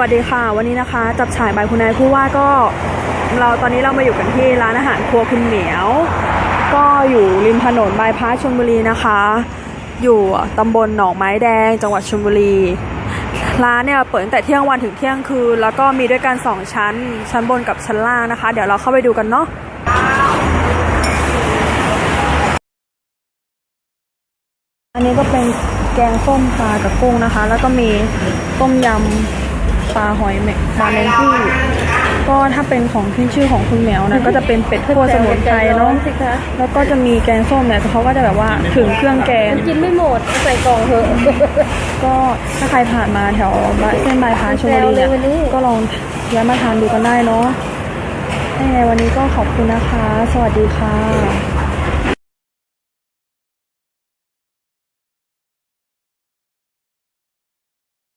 วัสดีค่ะ วันนี้นะคะ จับฉายใบคุณนายผู้ว่าก็เราตอนนี้เรามาอยู่กันที่ร้านอาหารครัวคุณเหมียว ก็อยู่ริมถนนบายพาสชลบุรีนะคะ อยู่ตำบลหนองไม้แดง จังหวัดชลบุรี ร้านเนี่ยเปิดตั้งแต่เที่ยงวันถึงเที่ยงคืน แล้วก็มีด้วยกันสองชั้น ชั้นบนกับชั้นล่างนะคะ เดี๋ยวเราเข้าไปดูกันเนาะอันนี้ก็เป็นแกงส้มปลากับกุ้งนะคะ แล้วก็มีต้มยำ ลาหอยเมกปลาเมนที่ก็ถ้าเป็นของที่ชื่อของคุณแมวนะก็จะเป็นเป็ดคั่วสมุนไพรเนาะสิคะแล้วก็จะมีแกงส้มเนี่ยเขาก็จะแบบว่าถึงเครื่องแกงมันกินไม่หมดเอาใส่กล่องเถอะก็ถ้าใครผ่านมาแถวเส้นบายพาสชลบุรีแซวเลยวันนี้เนี่ยก็ลองแวะมาทานดูกันได้เนาะยังไงวันนี้ก็ขอบคุณนะคะ สวัสดีค่ะ